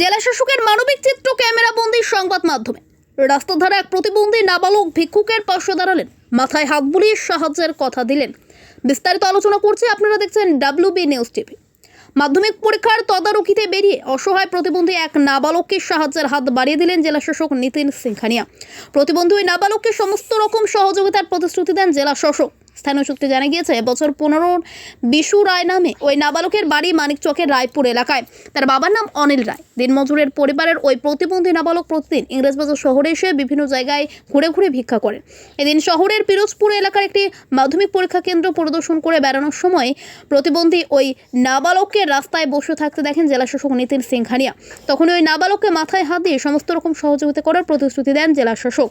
জেলা শাসকের মানবিক চিত্র ক্যামেরা বন্দি সংবাদ মাধ্যমে। রাস্তার ধারে এক প্রতিবন্ধী নাবালক ভিক্ষুকের পাশে দাঁড়ালেন। মাথায় হাত বুলিয়ে সাহায্যের কথা দিলেন। বিস্তারিত আলোচনা করছে আপনারা দেখছেন ডাব্লিউ বি নিউজ টিভি। মাধ্যমিক পরীক্ষার তদারকিতে বেরিয়ে অসহায় প্রতিবন্ধী এক নাবালককে সাহায্যের হাত বাড়িয়ে দিলেন জেলা শাসক নিতিন সিংখানিয়া। প্রতিবন্ধী ওই নাবালককে সমস্ত রকম সহযোগিতার প্রতিশ্রুতি দেন জেলা শাসক। স্থানীয় সূত্রে জানা গিয়েছে বছর পনেরো বিশু রায় নামে ওই নাবালকের বাড়ি মানিকচকের রায়পুর এলাকায়। তার বাবার নাম অনিল রায়। দিনমজুরের পরিবারের ওই প্রতিবন্ধী নাবালক প্রতিদিন ইংরেজবাজার শহরে এসে বিভিন্ন জায়গায় ঘুরে ঘুরে ভিক্ষা করেন। এদিন শহরের পিরোজপুর এলাকার একটি মাধ্যমিক পরীক্ষা কেন্দ্র পরিদর্শন করে বেড়ানোর সময় প্রতিবন্ধী ওই নাবালককে রাস্তায় বসে থাকতে দেখেন জেলাশাসক নিতিন সিংহানিয়া। তখন ওই নাবালককে মাথায় হাত দিয়ে সমস্ত রকম সহযোগিতা করার প্রতিশ্রুতি দেন জেলাশাসক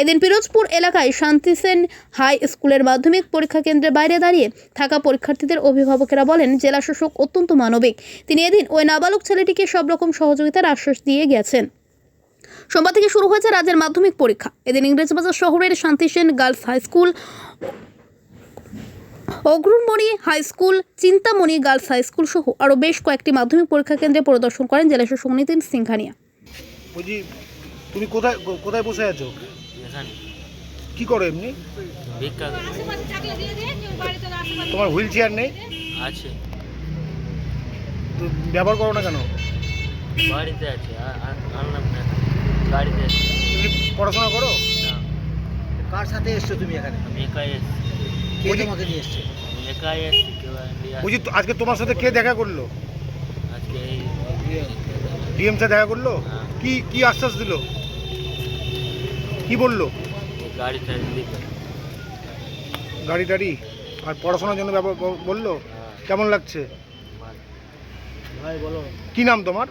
এদিন পিরোজপুর এলাকায় শান্তি সেন হাই স্কুলের মাধ্যমিক পরীক্ষা কেন্দ্রের বাইরে দাঁড়িয়ে থাকা পরীক্ষার্থীদের অভিভাবকেরা বলেন জেলাশাসক অত্যন্ত মানবিক। তিনি এদিন ওই নাবালক ছেলেটিকে সব রকম সহযোগিতার আশ্বাস দিয়ে গেছেন। সোমবার থেকে শুরু হয়েছে রাজ্যের মাধ্যমিক পরীক্ষা। এদিন ইংরেজবাজার শহরের Shanti Sen girls high school Agranamani high school Chintamani girls high school সহ আরও বেশ কয়েকটি মাধ্যমিক পরীক্ষা কেন্দ্রে পরিদর্শন করেন জেলাশাসক নিতিন সিংহানিয়া। তুমি কোথায় কোথায় বসে আছো? কি করো এমনি? ভিক্ষা করে। তোমার হুইল চেয়ার নেই? আছে। তো ব্যবহার করো না কেন? বাড়িতে আছে আ- আ- আনলাম না। গাড়িতে আছে। তুমি পড়াশোনা করো? না। কার সাথে এসছো তুমি এখানে? আমি একাই এসছি। কে তোমাকে নিয়ে এসছে? আমি একাই এসছি কেউ নিয়ে বলছি তো আজকে তোমার সাথে কে দেখা করল? আজকে এই ডিএম স্যার দেখা করল? হ্যাঁ। কি কি আশ্বাস দিল? কি বলল? দিতে। গাড়ি টাড়ি? আর পড়াশোনার জন্য ব্যবহার বলল? হ্যাঁ, কেমন লাগছে? ভালো। ভাই বলো। কি নাম তোমার?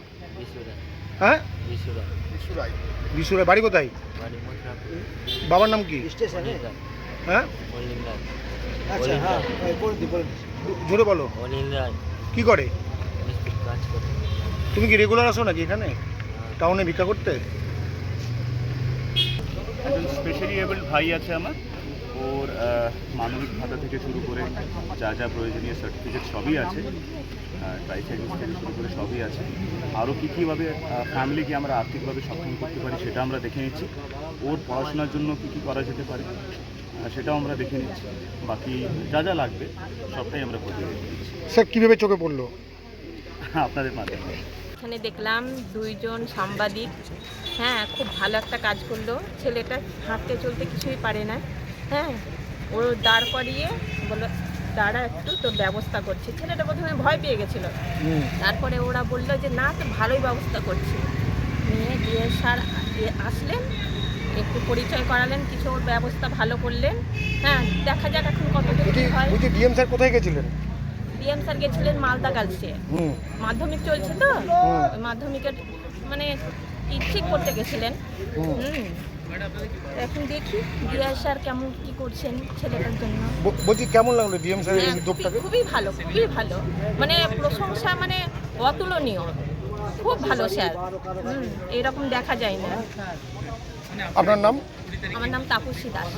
হ্যাঁ? বিশুরা বিশুরে বাড়ি কোথায়? বাবার নাম কি? স্টেশনে? হ্যাঁ? আচ্ছা হ্যাঁ জোরে বলো। রায় কি করে? মিস্ত্রির কাজ করে। তুমি কি রেগুলার আসো নাকি এখানে? হ্যাঁ। টাউনে ভিক্ষা করতে? একজন স্পেশালি এবলড ভাই আছে আমার। ওর মানবিক ভাতা থেকে শুরু করে যা যা প্রয়োজনীয় সার্টিফিকেট সবই আছে। ট্রাইসাইকেল থেকে শুরু করে সবই আছে। আরও কী কীভাবে ফ্যামিলিকে আমরা আর্থিকভাবে সক্ষম করতে পারি সেটা আমরা দেখে নিচ্ছি। ওর পড়াশোনার জন্য কী কী করা যেতে পারে সেটাও আমরা দেখে নিচ্ছি। বাকি যা যা লাগবে সবটাই আমরা করে দিচ্ছি। স্যার কীভাবে চোখে পড়ল? আপনাদের মাধ্যমে। এখানে দেখলাম দুইজন সাংবাদিক। হ্যাঁ খুব ভালো একটা কাজ করল। ছেলেটা হাঁটতে চলতে কিছুই পারে না। হ্যাঁ ও দাঁড় করিয়ে বলল দাঁড়া একটু তোর ব্যবস্থা করছি। ছেলেটা প্রথমে ভয় পেয়ে গেছিল। তারপরে ওরা বলল যে না তো ভালোই ব্যবস্থা করছি নিয়ে গিয়ে স্যার আসলেন একটু পরিচয় করালেন কিছু ওর ব্যবস্থা ভালো করলেন। হ্যাঁ দেখা যাক এখন কত হয়। ডিএম স্যার কোথায় গেছিলেন? ডিএম স্যার গেছিলেন মালদা হুম। মাধ্যমিক চলছে তো? মাধ্যমিকের মানে ঠিক করতে গেছিলেন। হুম। এখন দেখি দিয়া স্যার কেমন কি করছেন ছেলেটার জন্য। বলছি কেমন লাগল ডিএম স্যারের হ্যাঁ, উদ্যোগটাকে খুবই ভালো খুবই ভালো। মানে প্রশংসা মানে অতুলনীয়। খুব ভালো স্যার। হুম এরকম দেখা যায় না। আপনার নাম? আমার নাম তাপসী দাস।